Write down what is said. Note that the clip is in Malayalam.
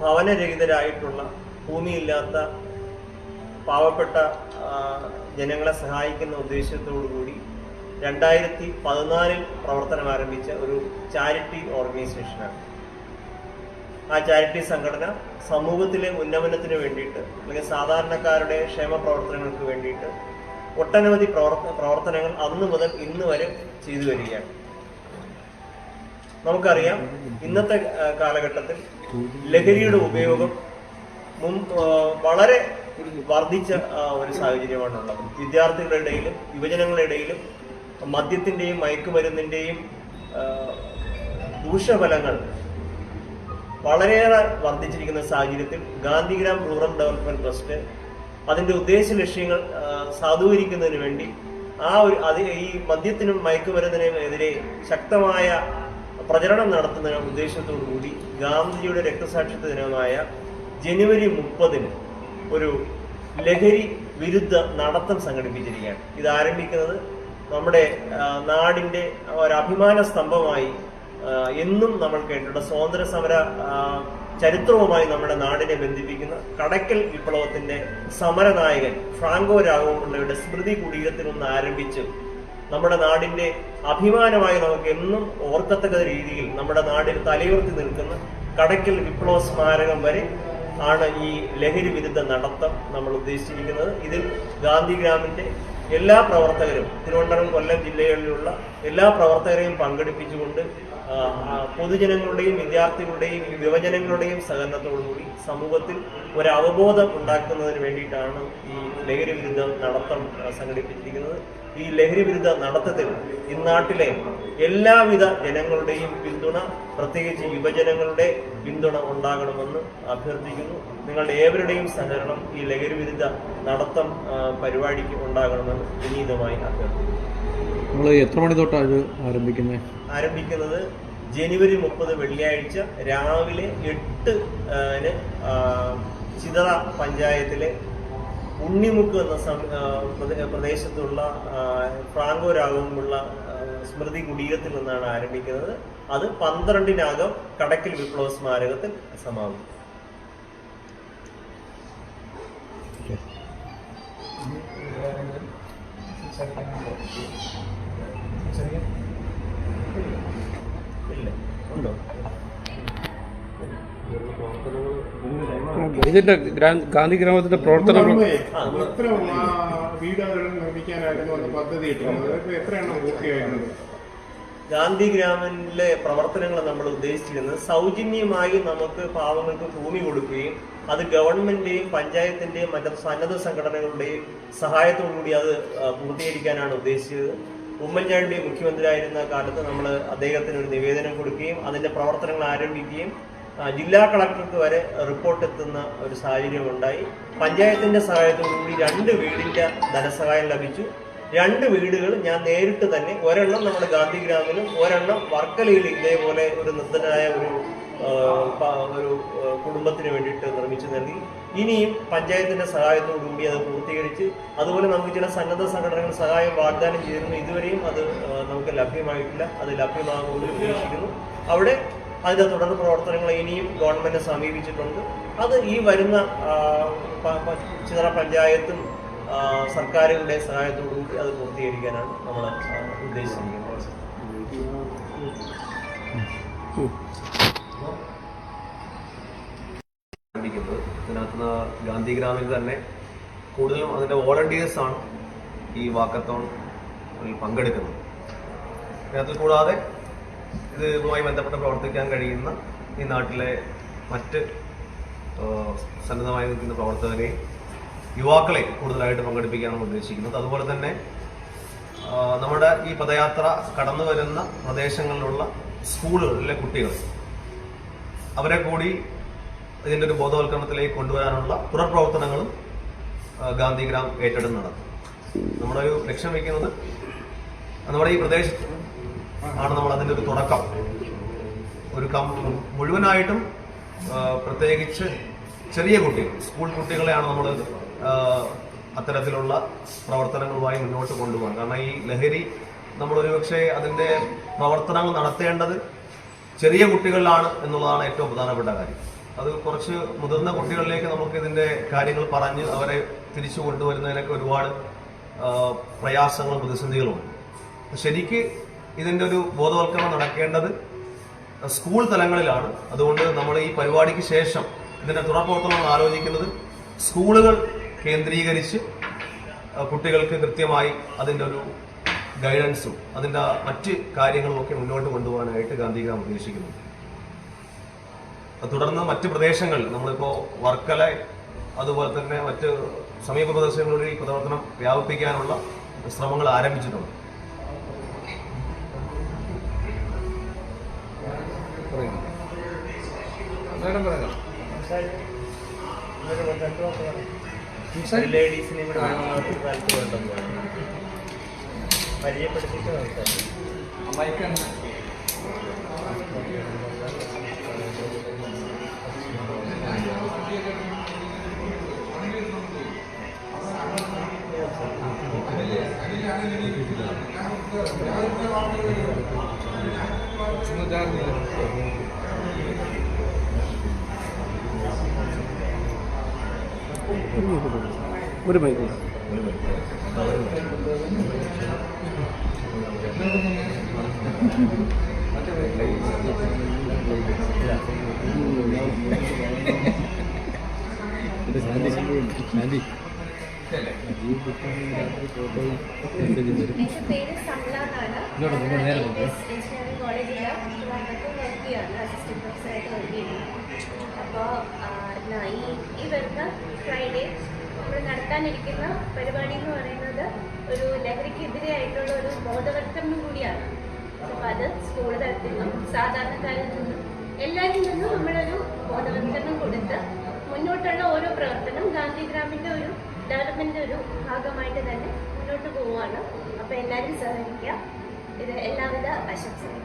ഭവനരഹിതരായിട്ടുള്ള ഭൂമിയില്ലാത്ത പാവപ്പെട്ട ജനങ്ങളെ സഹായിക്കുന്ന ഉദ്ദേശത്തോടു കൂടി രണ്ടായിരത്തി പതിനാലിൽ പ്രവർത്തനം ആരംഭിച്ച ഒരു ചാരിറ്റി ഓർഗനൈസേഷനാണ്. ആ ചാരിറ്റി സംഘടന സമൂഹത്തിലെ ഉന്നമനത്തിന് വേണ്ടിയിട്ട് അല്ലെങ്കിൽ സാധാരണക്കാരുടെ ക്ഷേമ പ്രവർത്തനങ്ങൾക്ക് വേണ്ടിയിട്ട് ഒട്ടനവധി പ്രവർത്ത പ്രവർത്തനങ്ങൾ അന്ന് മുതൽ ഇന്ന് വരെ ചെയ്തു വരികയാണ്. നമുക്കറിയാം ഇന്നത്തെ കാലഘട്ടത്തിൽ ലഹരിയുടെ ഉപയോഗം വളരെ വർദ്ധിച്ച ഒരു സാഹചര്യമാണുള്ളത്. വിദ്യാർത്ഥികളുടെ ഇടയിലും യുവജനങ്ങളുടെ ഇടയിലും മദ്യത്തിന്റെയും മയക്കുമരുന്നിന്റെയും ദൂഷ്യഫലങ്ങൾ വളരെയേറെ വർദ്ധിച്ചിരിക്കുന്ന സാഹചര്യത്തിൽ ഗാന്ധിഗ്രാം റൂറൽ ഡെവലപ്മെന്റ് ട്രസ്റ്റ് അതിന്റെ ഉദ്ദേശ ലക്ഷ്യങ്ങൾ സാധൂകരിക്കുന്നതിന് വേണ്ടി ആ ഒരു അത് ഈ മദ്യത്തിനും മയക്കുമരുന്നിനും എതിരെ ശക്തമായ പ്രചരണം നടത്തുന്ന ഉദ്ദേശത്തോടുകൂടി ഗാന്ധിജിയുടെ രക്തസാക്ഷിത്വ ദിനമായ ജനുവരി മുപ്പതിന് ഒരു ലഹരി വിരുദ്ധ നടത്തം സംഘടിപ്പിച്ചിരിക്കുകയാണ്. ഇത് ആരംഭിക്കുന്നത് നമ്മുടെ നാടിന്റെ നാടിന്റെ ഒരു അഭിമാന സ്തംഭമായി എന്നും നമ്മൾ കേട്ടിട്ടുണ്ട്. സ്വാതന്ത്ര്യ സമര ചരിത്രവുമായി നമ്മുടെ നാടിനെ ബന്ധിപ്പിക്കുന്ന കടക്കൽ വിപ്ലവത്തിന്റെ സമരനായകൻ ഫ്രാങ്കോ രാഘവപിള്ളയുടെ സ്മൃതി കുടീരത്തിൽ നിന്ന് ആരംഭിച്ച് നമ്മുടെ നാടിന്റെ അഭിമാനമായി നമുക്ക് എന്നും ഓർക്കത്തക്ക രീതിയിൽ നമ്മുടെ നാടിൽ തലയുർത്തി നിൽക്കുന്ന കടക്കൽ വിപ്ലവ സ്മാരകം വരെ ആണ് ഈ ലഹരി വിരുദ്ധ നടത്തം നമ്മൾ ഉദ്ദേശിച്ചിരിക്കുന്നത്. ഇതിൽ ഗാന്ധിഗ്രാമിന്റെ എല്ലാ പ്രവർത്തകരും തിരുവനന്തപുരം കൊല്ലം ജില്ലകളിലുള്ള എല്ലാ പ്രവർത്തകരെയും പങ്കെടുപ്പിച്ചുകൊണ്ട് പൊതുജനങ്ങളുടെയും വിദ്യാർത്ഥികളുടെയും യുവജനങ്ങളുടെയും സഹകരണത്തോടുകൂടി സമൂഹത്തിൽ ഒരു അവബോധം ഉണ്ടാക്കുന്നതിന് വേണ്ടിയിട്ടാണ് ഈ ലഹരി വിരുദ്ധ നടത്തം സംഘടിപ്പിച്ചിരിക്കുന്നത്. ഈ ലഹരി വിരുദ്ധ നടത്തത്തിൽ ഇന്നാട്ടിലെ എല്ലാവിധ ജനങ്ങളുടെയും പിന്തുണ പ്രത്യേകിച്ച് യുവജനങ്ങളുടെ പിന്തുണ ഉണ്ടാകണമെന്ന് അഭ്യർത്ഥിക്കുന്നു. നിങ്ങളുടെ ഏവരുടെയും സഹകരണം ഈ ലഹരി വിരുദ്ധ നടത്തം പരിപാടിക്ക് ഉണ്ടാകണമെന്ന് വിനീതമായി അഭ്യർത്ഥിക്കുന്നു. നമ്മൾ എത്ര മണി തൊട്ടാണ് ഇത് ആരംഭിക്കുന്നത് ആരംഭിക്കുന്നത് ജനുവരി മുപ്പത് വെള്ളിയാഴ്ച രാവിലെ എട്ട് ന് ചിതറ പഞ്ചായത്തിലെ ഉണ്ണിമുക്ക് എന്ന പ്രദേശത്തുള്ള ഫ്രാങ്കോ രാഗമുള്ള സ്മൃതി കുടീരത്തിൽ നിന്നാണ് ആരംഭിക്കുന്നത്. അത് പന്ത്രണ്ടിനകം കടക്കിൽ വിപ്ലവ സ്മാരകത്തിൽ സമാപിക്കും. ഇതിന്റെ ഗാന്ധി ഗ്രാമത്തിന്റെ പ്രവർത്തനം വീടുകൾ നിർമ്മിക്കാനായിരുന്നു പദ്ധതി ഇട്ടിരുന്നത് അതൊക്കെ പൂർത്തിയായിരുന്നത്? ഗാന്ധി ഗ്രാമിലെ പ്രവർത്തനങ്ങൾ നമ്മൾ ഉദ്ദേശിച്ചിരുന്നത് സൗജന്യമായി നമുക്ക് പാവങ്ങൾക്ക് ഭൂമി കൊടുക്കുകയും അത് ഗവൺമെന്റിന്റെയും പഞ്ചായത്തിന്റെയും മറ്റു സന്നദ്ധ സംഘടനകളുടെയും സഹായത്തോടുകൂടി അത് പൂർത്തീകരിക്കാനാണ് ഉദ്ദേശിച്ചത്. ഉമ്മൻചാണ്ടി മുഖ്യമന്ത്രിയായിരുന്ന കാലത്ത് നമ്മൾ അദ്ദേഹത്തിന് ഒരു നിവേദനം കൊടുക്കുകയും അതിന്റെ പ്രവർത്തനങ്ങൾ ആരംഭിക്കുകയും ജില്ലാ കളക്ടർക്ക് വരെ റിപ്പോർട്ട് എത്തുന്ന ഒരു സാഹചര്യം ഉണ്ടായി. പഞ്ചായത്തിന്റെ സഹായത്തോടുകൂടി രണ്ട് വീടിന്റെ ധനസഹായം ലഭിച്ചു. രണ്ട് വീടുകൾ ഞാൻ നേരിട്ട് തന്നെ ഒരെണ്ണം നമ്മുടെ ഗാന്ധിഗ്രാമിലും ഒരെണ്ണം വർക്കലയിൽ ഇതേപോലെ ഒരു നിർദ്ധനായ ഒരു ഒരു കുടുംബത്തിന് വേണ്ടിയിട്ട് നിർമ്മിച്ചു നൽകി. ഇനിയും പഞ്ചായത്തിന്റെ സഹായത്തോടുകൂടി അത് പൂർത്തീകരിച്ച് അതുപോലെ നമുക്ക് ചില സന്നദ്ധ സംഘടനകൾ സഹായം വാഗ്ദാനം ചെയ്തിരുന്നു. ഇതുവരെയും അത് നമുക്ക് ലഭ്യമായിട്ടില്ല. അത് ലഭ്യമാകുമെന്ന് ഉദ്ദേശിക്കുന്നു അവിടെ അതിന്റെ തുടർ പ്രവർത്തനങ്ങൾ ഇനിയും ഗവൺമെന്റ് സമീപിച്ചിട്ടുണ്ട്. അത് ഈ വരുന്ന ചിതറ പഞ്ചായത്തും സർക്കാരുകളുടെ സഹായത്തോടുകൂടി അത് പൂർത്തീകരിക്കാനാണ് നമ്മൾ ഉദ്ദേശിച്ചിരിക്കുന്നത്. ആരംഭിക്കുന്നത്. ഗാന്ധി ഗ്രാമിൽ തന്നെ കൂടുതലും അതിന്റെ വോളണ്ടിയേഴ്സാണ് ഈ വാക്കത്തോൺ പങ്കെടുക്കുന്നത്. ഇതിനകത്ത് കൂടാതെ ഇതുമായി ബന്ധപ്പെട്ട് പ്രവർത്തിക്കാൻ കഴിയുന്ന ഈ നാട്ടിലെ മറ്റ് സന്നദ്ധമായി നിൽക്കുന്ന പ്രവർത്തകരെയും യുവാക്കളെ കൂടുതലായിട്ട് പങ്കെടുപ്പിക്കാനാണ് ഉദ്ദേശിക്കുന്നത്. അതുപോലെ തന്നെ നമ്മുടെ ഈ പദയാത്ര കടന്നു വരുന്ന പ്രദേശങ്ങളിലുള്ള സ്കൂളുകളിലെ കുട്ടികൾ അവരെ കൂടി ഇതിന്റെ ഒരു ബോധവൽക്കരണത്തിലേക്ക് കൊണ്ടുവരാനുള്ള തുടർപ്രവർത്തനങ്ങളും ഗാന്ധിഗ്രാം ഏറ്റെടുത്ത് നടത്തും. നമ്മുടെ ഒരു ലക്ഷ്യം വയ്ക്കുന്നത് നമ്മുടെ ഈ പ്രദേശത്ത് ആണ് നമ്മൾ അതിന്റെ ഒരു തുടക്കം. ഒരു കം മുഴുവനായിട്ടും പ്രത്യേകിച്ച് ചെറിയ കുട്ടികൾ സ്കൂൾ കുട്ടികളെയാണ് നമ്മൾ അത്തരത്തിലുള്ള പ്രവർത്തനങ്ങളുമായി മുന്നോട്ട് കൊണ്ടുപോകാൻ. കാരണം ഈ ലഹരി നമ്മൾ ഒരുപക്ഷെ അതിന്റെ പ്രവർത്തനങ്ങൾ നടത്തേണ്ടത് ചെറിയ കുട്ടികളിലാണ് എന്നുള്ളതാണ് ഏറ്റവും പ്രധാനപ്പെട്ട കാര്യം. അത് കുറച്ച് മുതിർന്ന കുട്ടികളിലേക്ക് നമുക്ക് ഇതിന്റെ കാര്യങ്ങൾ പറഞ്ഞ് അവരെ തിരിച്ചു കൊണ്ടുവരുന്നതിനൊക്കെ ഒരുപാട് പ്രയാസങ്ങളും പ്രതിസന്ധികളുമുണ്ട്. ശരിക്ക് ഇതിന്റെ ഒരു ബോധവൽക്കരണം നടക്കേണ്ടത് സ്കൂൾ തലങ്ങളിലാണ്. അതുകൊണ്ട് നമ്മൾ ഈ പരിപാടിക്ക് ശേഷം ഇതിന്റെ തുടർപ്രവർത്തനം ആലോചിക്കുന്നത്. സ്കൂളുകൾ കേന്ദ്രീകരിച്ച് കുട്ടികൾക്ക് കൃത്യമായി അതിന്റെ ഒരു ഗൈഡൻസും അതിന്റെ മറ്റ് കാര്യങ്ങളും ഒക്കെ മുന്നോട്ട് കൊണ്ടുപോകാനായിട്ട് ഗാന്ധിഗ്രാം ഉദ്ദേശിക്കുന്നു തുടർന്ന് മറ്റ് പ്രദേശങ്ങളിൽ നമ്മളിപ്പോൾ വർക്കല അതുപോലെ തന്നെ മറ്റ് സമീപ പ്രദേശങ്ങളിൽ ഈ പ്രവർത്തനം വ്യാപിപ്പിക്കാനുള്ള ശ്രമങ്ങൾ ആരംഭിച്ചിട്ടുണ്ട്. ലേഡീസിനെ ഇവിടെ വേണമെന്ന് ഒരു കാലത്ത് വേണ്ടെന്ന് പറഞ്ഞു പരിചയപ്പെടുത്തിയിട്ട് സംസാരിക്കും. ഒരു മൈക്ക് എന്റെ പേര് സംല എന്നാണ്. എഞ്ചിനീയറിംഗ് കോളേജിൽ വർക്ക് അസിസ്റ്റന്റ് പ്രൊഫസറായിട്ട് വർക്ക് ചെയ്യുന്നു. അപ്പോൾ ഈ ഈ വരുന്ന ഫ്രൈഡേ നമ്മൾ നടത്താനിരിക്കുന്ന പരിപാടി എന്ന് പറയുന്നത് ഒരു ലഹരിക്കെതിരെയായിട്ടുള്ള ഒരു ബോധവൽക്കരണം കൂടിയാണ്. അപ്പോൾ അത് സ്കൂൾ തലത്തിൽ നിന്നും സാധാരണക്കാരിൽ നിന്നും എല്ലാവരിൽ നിന്നും നമ്മളൊരു ബോധവൽക്കരണം കൊടുത്ത് മുന്നോട്ടുള്ള ഓരോ പ്രവർത്തനം ഗാന്ധിഗ്രാമിന്റെ ഒരു ഡെവലപ്മെന്റ് ഒരു ഭാഗമായിട്ട് തന്നെ മുന്നോട്ട് പോവുകയാണ്. അപ്പോൾ എല്ലാവരും സഹകരിക്കുക. ഇത് എല്ലാവിധ ആശംസകളും.